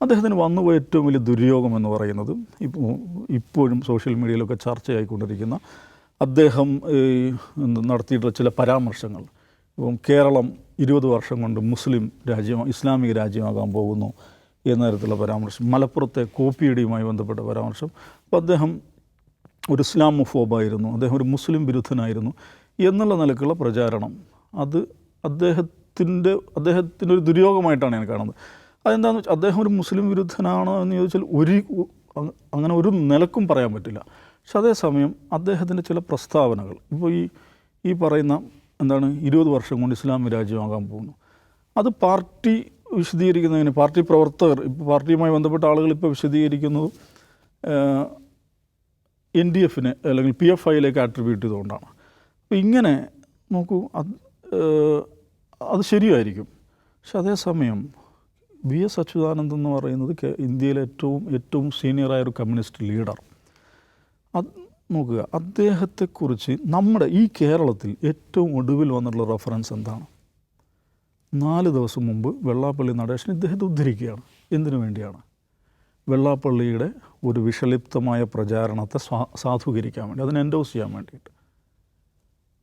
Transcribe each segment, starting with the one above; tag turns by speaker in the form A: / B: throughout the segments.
A: അദ്ദേഹത്തിന് വന്നുപോയ ഏറ്റവും വലിയ ദുര്യോഗം എന്ന് പറയുന്നത് ഇപ്പോൾ ഇപ്പോഴും സോഷ്യൽ മീഡിയയിലൊക്കെ ചർച്ചയായിക്കൊണ്ടിരിക്കുന്ന അദ്ദേഹം നടത്തിയിട്ടുള്ള ചില പരാമർശങ്ങൾ. ഇപ്പം കേരളം ഇരുപത് വർഷം കൊണ്ട് മുസ്ലിം രാജ്യം ഇസ്ലാമിക രാജ്യമാകാൻ പോകുന്നു എന്ന തരത്തിലുള്ള പരാമർശം മലപ്പുറത്തെ കോപ്പിയടിയുമായി ബന്ധപ്പെട്ട പരാമർശം. അപ്പോൾ അദ്ദേഹം ഒരു ഇസ്ലാമോഫോബായിരുന്നു അദ്ദേഹം ഒരു മുസ്ലിം വിരുദ്ധനായിരുന്നു എന്നുള്ള നിലക്കുള്ള പ്രചാരണം. അത് അദ്ദേഹത്തിന്റെ അദ്ദേഹത്തിന്റെ ഒരു ദുര്യോഗമായിട്ടാണ് ഞാൻ കാണുന്നത്. അതെന്താണെന്ന് വെച്ചാൽ അദ്ദേഹം ഒരു മുസ്ലിം വിരുദ്ധനാണോ എന്ന് ചോദിച്ചാൽ ഒരു അങ്ങനെ ഒരു നിലക്കും പറയാൻ പറ്റില്ല. പക്ഷെ അതേസമയം അദ്ദേഹത്തിന്റെ ചില പ്രസ്താവനകൾ. ഇപ്പോൾ ഈ ഈ പറയുന്ന എന്താണ് ഇരുപത് വർഷം കൊണ്ട് ഇസ്ലാം രാജ്യമാകാൻ പോകുന്നു. അത് പാർട്ടി വിശദീകരിക്കുന്നതിന് പാർട്ടി പ്രവർത്തകർ ഇപ്പോൾ പാർട്ടിയുമായി ബന്ധപ്പെട്ട ആളുകൾ ഇപ്പോൾ വിശദീകരിക്കുന്നത് എൻ ഡി എഫിന് അല്ലെങ്കിൽ പി എഫ് ഐയിലേക്ക് ആട്രിബ്യൂട്ട് ചെയ്തുകൊണ്ടാണ്. അപ്പോൾ ഇങ്ങനെ നോക്കൂ അത് അത് ശരിയായിരിക്കും. പക്ഷെ അതേസമയം വി എസ് അച്യുതാനന്ദൻ എന്ന് പറയുന്നത് ഇന്ത്യയിലെ ഏറ്റവും ഏറ്റവും സീനിയറായ ഒരു കമ്മ്യൂണിസ്റ്റ് ലീഡർ അത് നോക്കുക. അദ്ദേഹത്തെക്കുറിച്ച് നമ്മുടെ ഈ കേരളത്തിൽ ഏറ്റവും ഒടുവിൽ വന്നിട്ടുള്ള റെഫറൻസ് എന്താണ്? നാല് ദിവസം മുമ്പ് വെള്ളാപ്പള്ളി നടേശൻ ഇദ്ദേഹത്തെ ഉദ്ധരിക്കുകയാണ്. എന്തിനു വേണ്ടിയാണ്? വെള്ളാപ്പള്ളിയുടെ ഒരു വിഷലിപ്തമായ പ്രചാരണത്തെ സ്വാ- സാധൂകരിക്കാൻ വേണ്ടി അതിനെ എൻഡോസ് ചെയ്യാൻ വേണ്ടിയിട്ട്.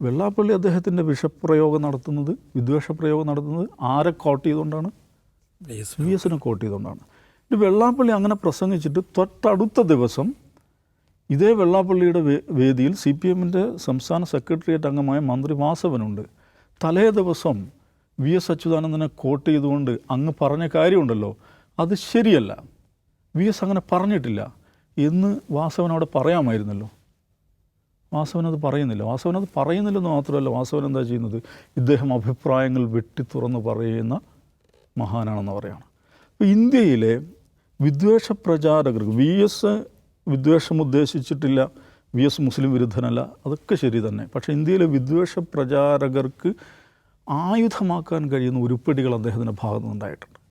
A: വെള്ളാപ്പള്ളി അദ്ദേഹത്തിന്റെ വിഷപ്രയോഗം നടത്തുന്നത് വിദ്വേഷ പ്രയോഗം നടത്തുന്നത് ആരെ കോട്ട് ചെയ്തുകൊണ്ടാണ്? വി എസിനെ കോട്ട് ചെയ്തുകൊണ്ടാണ്. ഇത് വെള്ളാപ്പള്ളി അങ്ങനെ പ്രസംഗിച്ചിട്ട് തൊട്ടടുത്ത ദിവസം ഇതേ വെള്ളാപ്പള്ളിയുടെ വേദിയിൽ സി പി എമ്മിന്റെ സംസ്ഥാന സെക്രട്ടേറിയറ്റ് അംഗമായ മന്ത്രി വാസവനുണ്ട്. തലേ ദിവസം വി എസ് അച്യുതാനന്ദനെ കോട്ട് ചെയ്തുകൊണ്ട് അങ്ങ് പറഞ്ഞ കാര്യമുണ്ടല്ലോ. അത് ശരിയല്ല. വി എസ് അങ്ങനെ പറഞ്ഞിട്ടില്ല. എന്ന് വാസവൻ അവിടെ പറയാമായിരുന്നല്ലോ. വാസവൻ അത് പറയുന്നില്ല. വാസവൻ അത് പറയുന്നില്ലെന്ന് മാത്രമല്ല വാസവൻ എന്താ ചെയ്യുന്നത്? ഇദ്ദേഹം അഭിപ്രായങ്ങൾ വെട്ടി തുറന്ന് പറയുന്ന മഹാനാണെന്ന് പറയുകയാണ് ഇന്ത്യയിലെ വിദ്വേഷ പ്രചാരകർക്ക് വി എസ് വിദ്വേഷം ഉദ്ദേശിച്ചിട്ടില്ല വി എസ് മുസ്ലിം വിരുദ്ധനല്ല അതൊക്കെ ശരി തന്നെ. പക്ഷേ ഇന്ത്യയിലെ വിദ്വേഷ പ്രചാരകർക്ക് ആയുധമാക്കാൻ കഴിയുന്ന ഉരുപ്പടികൾ അദ്ദേഹത്തിന്റെ ഭാഗത്തുനിന്നുണ്ടായിട്ടുണ്ട്.